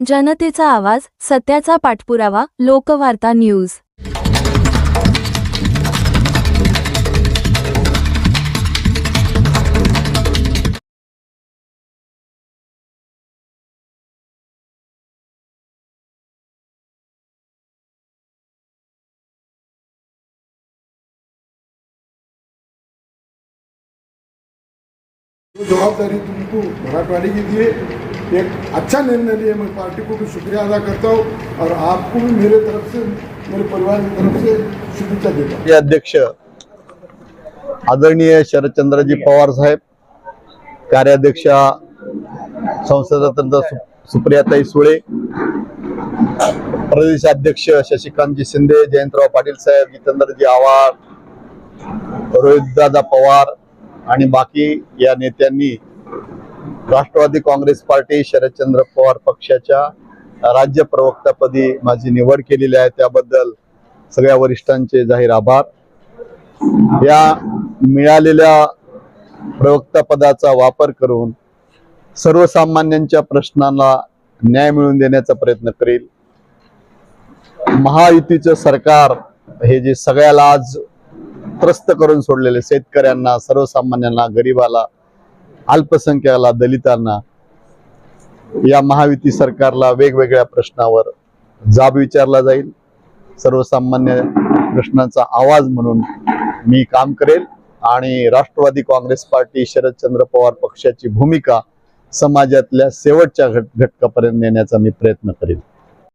जनतेचा आवाज सत्याचा पाठपुरावा लोकवार्ता न्यूज. जबाबदारी तुमको मराठवाड़ी की दिए एक अच्छा निर्णय लिए मैं पार्टी को भी शुक्रिया अदा करता हूँ और आपको भी मेरे तरफ से मेरे परिवार की तरफ से शुभेच्छा देता हूँ। अध्यक्ष आदरणीय शरदचंद्रजी पवार साहेब कार्याध्यक्षा संसदरत्न सुप्रियाताई सुळे प्रदेशाध्यक्ष शशिकांतजी शिंदे जयंतराव पाटील साहेब जितेंद्रजी आव्हाड रोहितदादा पवार आणि बाकी या नेत्यांनी राष्ट्रवादी काँग्रेस पार्टी शरदचंद्र पवार पक्षाच्या राज्य प्रवक्तापदी माझी निवड केलेली आहे. त्याबद्दल सगळ्या वरिष्ठांचे जाहीर आभार. या मिळालेल्या प्रवक्तापदाचा वापर करून सर्वसामान्यांच्या प्रश्नांना न्याय मिळवून देण्याचा प्रयत्न करेल. महायुतीचं सरकार हे जे सगळ्याला आज त्रस्त करून सोडलेले शेतकऱ्यांना सर्वसामान्यांना गरिबाला अल्पसंख्याला दलितांना या महायुती सरकारला वेगवेगळ्या प्रश्नावर जाब विचारला जाईल. सर्वसामान्य प्रश्नांचा आवाज म्हणून मी काम करेल आणि राष्ट्रवादी काँग्रेस पार्टी शरदचंद्र पवार पक्षाची भूमिका समाजातल्या शेवटच्या घट घटकापर्यंत नेण्याचा मी प्रयत्न करेल.